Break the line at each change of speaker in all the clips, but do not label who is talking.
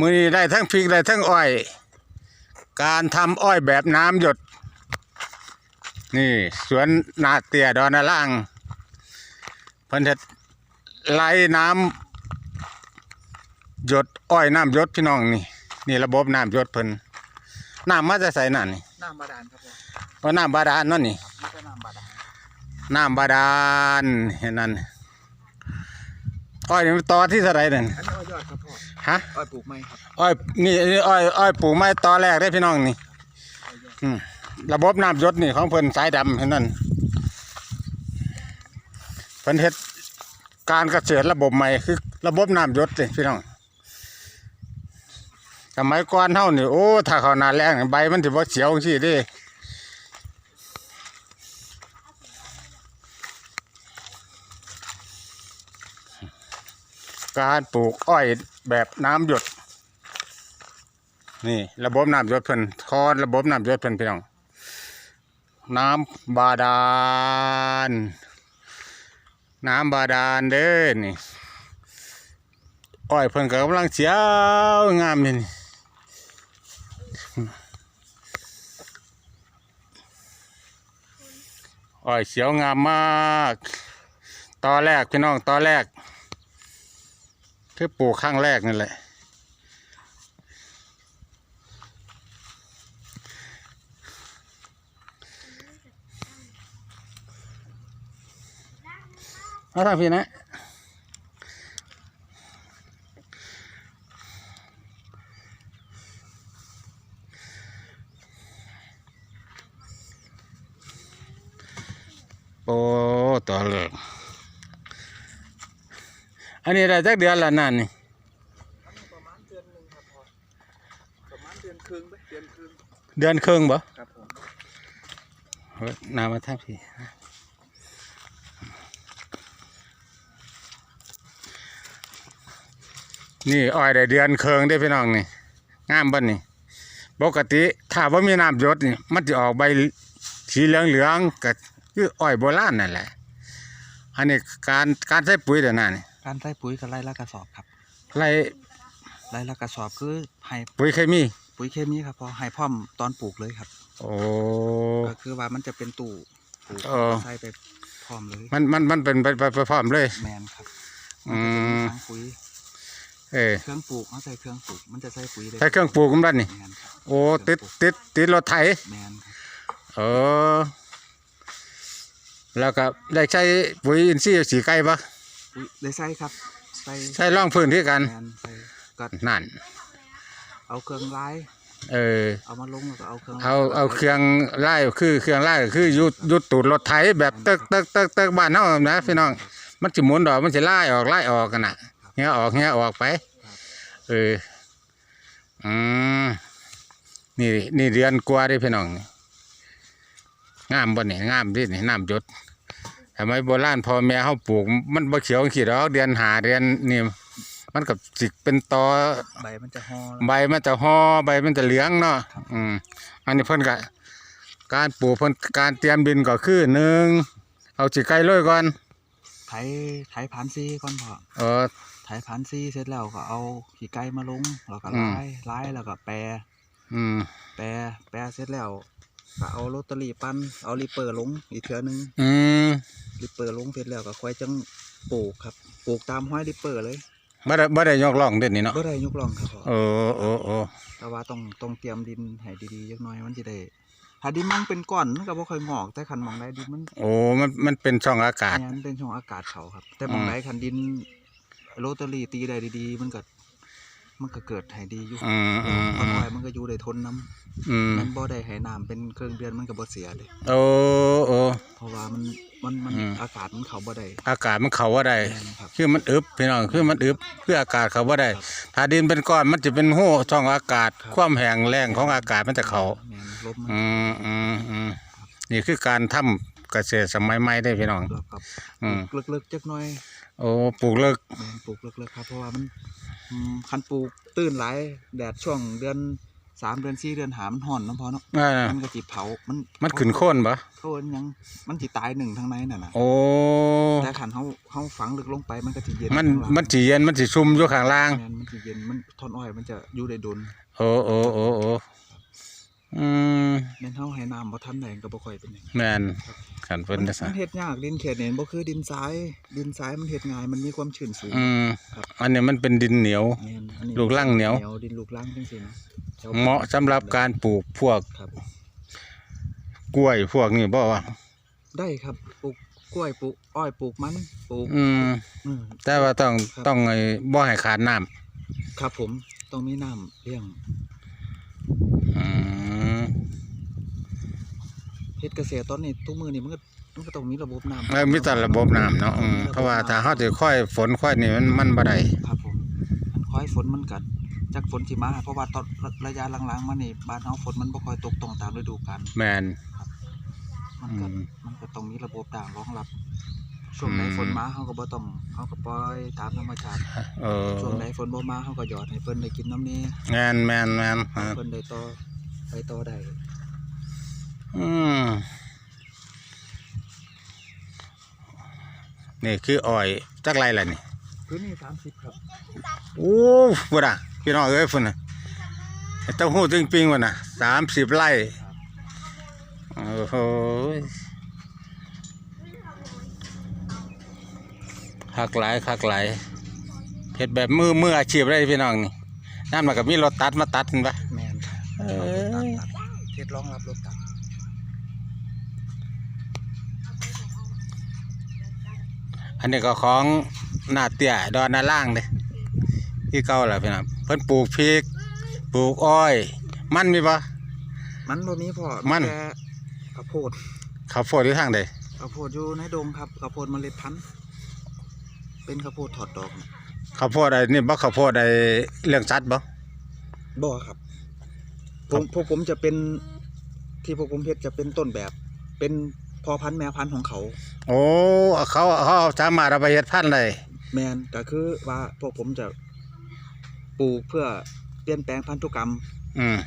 มือนี้ได้ทั้งพริกได้ทั้งอ้อย การทำอ้อยแบบน้ำหยด นี่สวนนาเตียดอนนาล่างเพิ่นจะไล่น้ำหยดอ้อยน้ำหยดพี่น้องนี่ นี่ระบบน้ำหยดเพิ่นน้ำมาจะใส่นั่นนี่
น้ำบาดาลครับผม
ว่าน้ำบาดาลเนั่นนี่
ไม่ใช่น้ำบาดาล
น้ำบาดาลเห็นนั่น อ้อยนี่มันต่อที่เท่าไหรนั่น
อันนี้อ้อยยอดครับพ่อ
ฮะ
อ้อยปลูกไม้ครับ
อ้อยนี่นี่อ้อยอ้อยปลูกไม้ต่อแรกได้พี่น้องนี่
อ้อยยอด
อืมระบบน้ำหยศนี่ของเพิ่นสายดำเห็นนั่นเพิ่นเฮ็ดการเกษตรระบบใหม่คือ ระบบน้ำหยศเลยพี่น้องสมัยก่อนเฮานี่โอ้ถ้าเขาหนาแรงนี่ใบมันสิบ่เขียวจังซี่เด้ การปลูกอ้อยแบบน้ำหยด นี่ระบบน้ำหยศเพิ่นคอนระบบน้ำหยศเพิ่นพี่น้องน้ำบาดาล น้ำบาดาลเด้อนี่อ้อยเพิ่นก็กำลังเสียวงามนี่อ้อยเขียวงามมาก ตอนแรกพี่น้องตอนแรก คือปลูกข้างแรกนั่นแหละ เอาทางพี่นะโอ้ตัวเลือก อันนี้ได้จักเดือนละนั่นนี่
อันนี้ประมาณเดือนหนึ่งครับพ่อประมาณเดือนครึ่งไหมเดือนครึ่ง
เดือนครึ่งบ่
ครับผม
เฮ้ยน้ำมาทางพี่นี่อ้อยได้เดือนครึ่งได้อพี่น้องนี่งามบ่นี่ปกติถ้าว่ามีน้ำหยศนี่มันจะออกใบสีเหลืองเหลืองๆก็คืออ้อยโบราณนั่นแหละอันนี้การการใช้ปุ๋ยเดี๋ยวนั้นนี่
การใส่ปุ๋ยกับไร่ละกระสอบครับ
ไร
ไร่ละกระสอบคือให้
ปุ๋ยเคมี
ปุ๋ยเคมีครับพอให้พร้อมตอนปลูกเลยครับ
โอ้
ก็คือว่ามันจะเป็นตู้ปลูก
เออ
ใส่ไปพร้อมเลย
มันมันมันเป็นไปไปไปพร้อมเลย
แมนครับ
อืม
ทั้งปุ๋ย
เออ
เครื่องปลูกเขาใส่เครื่องปลูกมันจะใส่ปุ๋ยเลย
ใช้เครื่องปลูกมันบ้านนี่
แมนครับ
โอ้ติดติดติดรถไถ
แมนครับ
เออแล้วก็ได้ใช้ปุ๋ยอินทรีย์สีไก่ปะ
ปุ๋ยได้ใส่ครับใส่
ใช้ร่องพื้นที่กัน
แมนใส่ก็
นั่น
เอาเครื่องไล่
เออ
เอามาลงแล้วก็เอาเครื่อง
เอาเอาเครื่องไล่คือเครื่องไล่ก็คือยุดยุดตูดรถไถแบบตึกตึกตึกตึกบ้านเฮานะพี่น้อง มันสิหมุนดอกมันสิไล่ออกไล่ออกกันน่ะเงี้ยออกเงี้ยออกไป เออ อืมนี่นี่เดือนกว่าเด้พี่น้องนี่งามบ่นี่งามดินี่น้ำหยด ทำไมยโบราณพ่อแม่เฮาปลูก มันบ่เขียวขีดดอกเดือนหาเดือนนี่มันกับสิเป็นตอ
ใบมันจะห่อ
ใบมันจะห่อใบมันจะเหลืองเนาะอืมอันนี้เพิ่นก็การปลูกเพิ่นการเตรียมดินก็คือหนึ่งเอาสิไก่โรยก่อน
ไถไถผ่านซีก่อนพอ
เออ
ไถผ่านซีเสร็จแล้วก็เอาขี้ไก่มาลงแล้วก็
อืม
ไล่ไล่แล้วก็แปร
อืม
แปรแปรเสร็จแล้ว ก็เอาโรตารี่ปั้นเอาลิปเปอร์ลงอีกเทื่อนึง
อืม
ลิปเปอร์ลงเสร็จแล้วก็ค่อยจังปลูกครับปลูกตามห้อยลิปเปอร์เลย
บ่ได้บ่ได้ยกล่องเด่นนี่เนาะ
ก็ได้ยกล่องครับพ่อ
โอ้โอ้โอ้
แต่ว่าต้องต้องเตรียมดินให้ดีๆจักหน่อยมันจะได้ถ้าดินมันเป็นก้อนมันก็บ่ค่อยงอกแต่คันหมองใดดินมัน
โอ้มันมันเป็นช่องอากาศ
อันนั้นเป็นช่องอากาศเขาครับ แต่หมองใดคันดินโรตารี่ตีได้ดีๆ มันก็ มันก็เกิดให้ดีอยู่
อืมอืม
พ
อื
อ
ม
น้อยมันก็อยู่ได้ทนน้
อืมำ
มันบ่ได้ให้น้ำเป็นเครื่องเดือนมันก็บ่เสียเลย
โอ้โอ้
เพราะว่ามันมันมัน
อืม
อากาศมันเข้าบ่ได้
อากาศมันเข้าว่าได้
แม่นครับ
คือมันอึบพี่น้องคือมันอึบคืออากาศเข้าว่าได้ ถ้าดินเป็นก้อนมันจะเป็นหู้ช่องอากาศความแห้งแรงของอากาศมันจะเข้า
แม่นลบมัน
อืมอืมอืมนี่คือการทำเกษตรสมัยใหม่ได้พี่น้อง
แล้วกับ
อืม
ปลูกลึกๆจักหน่อย
โอ้ปลูกเลิก
แม่นปลูกลึกๆครับเพราะว่ามันอืม คันปลูกตื้นหลายแดดช่วงเดือนสามเดือนสี่เดือนหามันห่อนเนาะพอเนาะ
เออ
มันก็จิเผามัน
มันขึ้นโค่นบ่
โคนยังมันจิตายหนึ่งทางในน่ะนะ
โอ้
แต่ขันเขาเขาฝังลึกลงไปมันก็จะเย็น
มัน
ข้างล่าง
มันสิเย็นมันสิชุ่มอยู่ข้างล่าง
แม่นมันจะเย็นมันทอนอ้อยมันจะอยู่ได้ดน
โอ้โอ้โอ้โอ้ อืม
แม่นเฮาให้น้ำบ่ทันแดงก็บ่ค่อยเป็นหยัง
แม่นขันเพิ่น
มัน
ได้ซะ
มันเฮ็ดยากดินเขตเนี่ยบ่คือดินทราย ดินทรายมันเฮ็ดง่ายมันมีความชื้นสูง
อืมอันนี้มันเป็นดินเหนียว
แม่นอันนี้
ลูกรังเหนียว
ดินลูกรังจังซี่นะแถว
เหมาะสำหรับการปลูกพวก
ครับ
กล้วยพวกนี้บ่ว่า
ได้ครับปลูกกล้วยปลูกอ้อยปลูกมันปลูก
อืม
อืม
แต่ว่าต้อง
ครับ
ต้องไอ้บ่ให้ขาดน้ำ
ครับผมต้องมีน้ำเลี้ยง
อืม
เฮ็ดเกษตรตอนนี้ทุกมื้อนี่มันก็มันก็ต้องมีระบบน้ำ
แล้วมีแต่ระบบน้ำเนาะอืมเพราะว่าถ้าเฮาสิค่อยฝนค่อยนี่มันมันบ่ได้
ครับผมอันคอยฝนมันกัดจากฝนที่มาเพราะว่าตอนระยะหลังๆมานี่บ้านเฮาฝนมันบ่ค่อยตกตรงตามฤดูกาล
แม่น
มันก็
อืม
มันก็ต้องมีระบบด่างรองรับ ช่วงไหน
อืม
ฝนมาเฮาก็บ่ต้องเฮาก็ปล่อยตามธรรมชาติ
เออ
ช่วงไหนฝนบ่มาเฮาก็หยอดให้เพิ่นได้กินน้ำนี้
แม่นแม่นแม่นอ่า
เพิ่นได้ต่อไปต่อได้
อืม นี่คืออ้อยจักไรล่ะนี่
พื้นนี่30ครับ
โอ้บ่น่ะพี่น้องเอ้ยพุ่นน่ะไอ้เต้าหู้ตึงปิงพุ่นน่ะ30ไร่โอ้โหคักหลายคักหลายเฮ็ดแบบมือมืออาชีพเลยพี่น้องนี่นั่นมันก็มีรถตัดมาตัดเห็นปะ
แม่นครับ
เอ
เอารถตัด้
ย
ตัดเทศรองรับรถตัด
อันนี้ก็ของหน้าเตี้ยดอนนาล่างเด้ที่เก่าแหละพี่น้องเพิ่นปลูกพริก ปลูกอ้อย มันมีปะ
มันบ่มีพอ
มัน
แต่ข้าวโพด
ข้าวโพดอยู่ทางใด
ข้าวโพดอยู่ในดงครับข้าวโพดเมล็ดพันธุ์เป็นข้าวโพดถอดดอกนะ
ข้าวโพดไอ้นี่บ่ข้าวโพดไอ้เรื่องสัตว์บ่
บ่ครับผมพวกผมจะเป็นที่พวกผมเฮ็ดจะเป็นต้นแบบ เป็นพ อพันธุ์แม่พันธุ์ของเขา
โอ้เขาเขาสามารถเอาไปเฮ็ดพันธุ์ได้
แมนก็คือว่าพวกผมจะปลูกเพื่อเปลี่ยนแปลงพันธุกรรม
อืม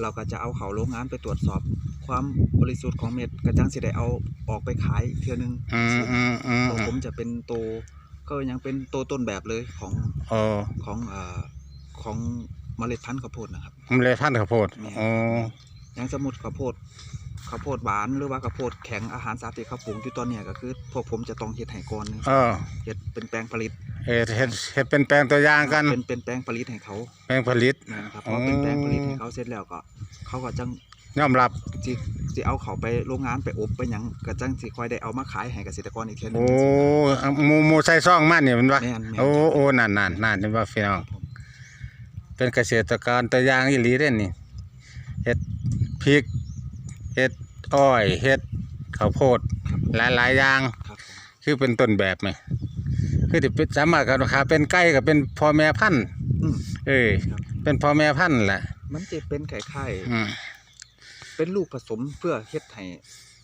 เราก็จะเอาเขาโรงงานไปตรวจสอบ ความบริสุทธิ์ของเม็ดกระจังสิได้เอาออกไปขายอีกเทื่อนึง
อืมอืมอืม
พวกผมจะเป็นโตวก็ยังเป็นโตวต้นแบบเลยของ
โอ้
ของเอ่อของเมล็ดพันธุ์ข้าวโพดนะครับ
มันเลยพันธุ์ข้าวโพดโอ้
อย่างสมมุติข้าวโพด ข้าวโพดหวานหรือว่าข้าวโพดแข็งอาหารสัตว์ที่เขาปลูกอยู่ตอนเนี้ยก็คือ พวกผมจะต้องเฮ็ดให้ก่อนหนึง
เออ
เฮ็ดเป็นแปลงผลิต
เฮ็ดเฮ็ดเฮ็ดเป็นแปลงตัวอย่างกัน
เป็นเป็นแปลงผลิตให้เขา
แปลงผลิต
นะครับพ
อ๋
อ
อ
เป็นแปลงผลิตให้เขาเสร็จแล้วก็ เขาก็จัง
ยอมรับ
สิสิเอาเขาไปโรงงานไปอบไปหยังก็จังสิค่อยได้เอามาขายให้เกษตรกรอีกเทื่อนึ
โอ้
ง
หมูหมูใส่ซองมันนี่มันวะ
แม่นแม่น
โอ้โอ้นั่นนั่นนั่นนี่ว่าพี่น้อง
ผม
เป็นเกษตรกรตัวอย่างอีหลีเด้นี่เฮ็ดพริกเฮ็ดอ้อยเฮ็ดข้าวโพด
ครับผม
หลายๆอย่าง
ครับผม
คือเป็นต้นแบบไหมคือที่เป็นสามารถกับขาเป็นไก่กับเป็นพ่อแม่พันธุ์
อืม
เออ
ครับ
เป็นพ่อแม่พันธุ์แหละ
มันจะเป็นไข่ไข่
อืม
เป็นลูกผสมเพื่อเฮ็ดให้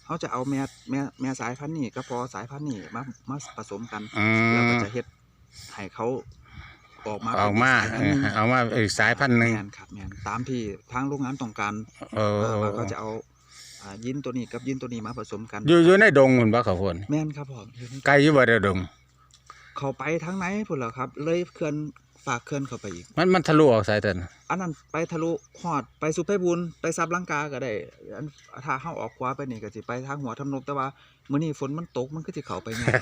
เขาจะเอาแม่แม่แม่สายพันธุ์นี่กับพอสายพันธุ์นี่มามาผสมกัน
อื
แล้วก็
ม
จะเฮ็ดให้เขาออกมา
ออกมา
เป็นสยพันธุ์หนึ่ง
เออเอามาอีกสายพันธุ์หนึ่ง
แม่นครับแม่นตามที่ทางโรงงานต้องการ
เออ
แล้วก็จะเอา อ่ายินตัวนี้กับยินตัวนี้มาผสมกัน
อยู่อยู่ในดงหุ่นบ่ข้าวโพด
แม่นครับผมอยู่ใน
ไก่อยู่บ่ได้ดง
เขาไปทางไหนพุ่นแล้วครับ เลยเขื่อนฝากเขื่อนเข้าไปอีก
มันมันทะลุออกสายเตัน
อันนั้นไปทะลุฮอดไปสุเพชรบุญไปซับลังกาก็ได้อันถ้าเฮาออกขวาไปนี่ก็สิไปทางหัวทำนบแต่ว่ามื้อนี้ฝนมันตกมันก็สิเข้าไปง่าย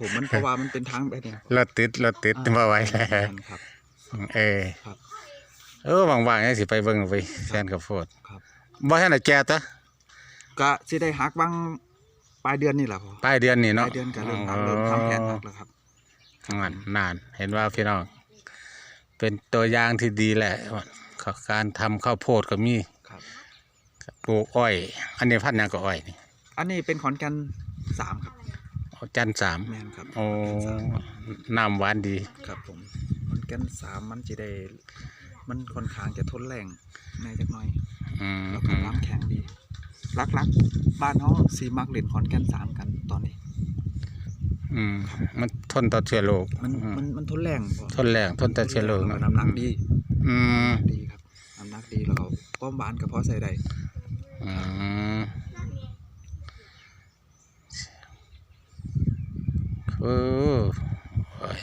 ผมมันเพราะว่ามันเป็นทางแบบนี้
รถติดรถติด
อ่า
บ่ไหวแล้ว
แม่นครับ
เออ
ครับ
เออว่างๆจังสิไปเบิ่งไปแฟนข้าวโพด
ครับ
บ่ทันได้แก่ตะ
ก็สิได้หักบางปลายเดือนนี่แหละพ่อ
ปลายเดือนนี่
ป
เนาะ
ลายเดือนก็เริ่มหักเริ่มทำแผนหักแล้วครับ
นั่นนาน เห็นว่าพี่น้อง เป็นตัวอย่างที่ดีแหละว่าการทำข้าวโพดก็มี
ครับ
ปลูกอ้อย อันนี้พันธุ์หยังก็อ้อยนี่
อันนี้เป็นขอนแก่นสามครับ
จันทร์สาม
แม่นครับ
โอ้
ขอนแก่นสาม
น้ำหวานดี
ครับผมขอนแก่นสามมันจะได้ มันค่อนข้างจะทนแรงในจักหน่อย
อืม
แล้วก็น้ำแข็งดี รักๆ บ้านเขาสีมักเล่นขอนแก่นสามกันตอนนี้
อืมมันทนต่อเชื้อโรค
มัน
อืม
มันมันทนแรงพอ
ทนแรงทนต่อเชื้อโรค
แล้วก็
เนาะ
น้ำหนักดี
อืม
ดีครับน้ำหนักดีแล้วก็ความหวานก็พอใส่ได้
อืมโอ้อ้อย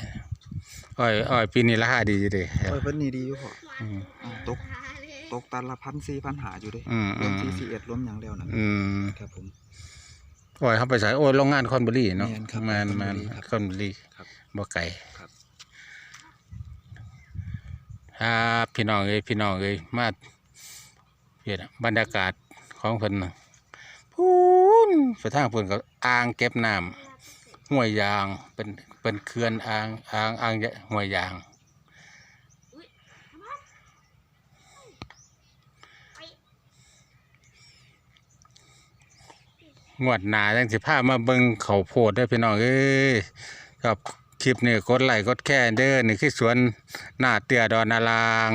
อ้อยอ้อยปีนี้ราคาดีอยู่เด้
โอ้ยเพิ่นนี่ดีอยู่พ่อ
อืม
อ่า ตกตกตันละพันสี่พันหาอยู่เด้
อืม
รวม
อืม
ที่สี่เอ็ดรวมหยังแล้วนั่น
อืม
ครับผม
อ้อยเขาไปใส่โอ้ยโรงงานคอนบุรีเนาะ
แม่นครับ
แมนแมน
ค
ค
อ
อนน
บุ
บุ
รี
รี
ครับ
บ่ไก่
ครับ
ครับพี่น้องเอ้ยพี่น้องเอ้ยมาเห็นบรรยากาศของเพิ่นน่ะพูนไปทางเพิ่นก็อ่างเก็บน้ำห้วยยางเป็นเป็นเขื่อนอ่างอ่างอ่างห้วยยาง งวดหนาจังสิพามาเบิ่งเขาโพดได้พี่น้องเอ้ยครับคลิปนี่กดไลค์กดแค่เด้อนี่คือสวนหน้าเตี้ยดอนนาราง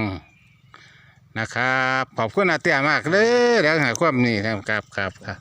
นะครับขอบคุณหน้าเตี้ยมากเลยเดี๋ยวหาความนี่ครับครับครับ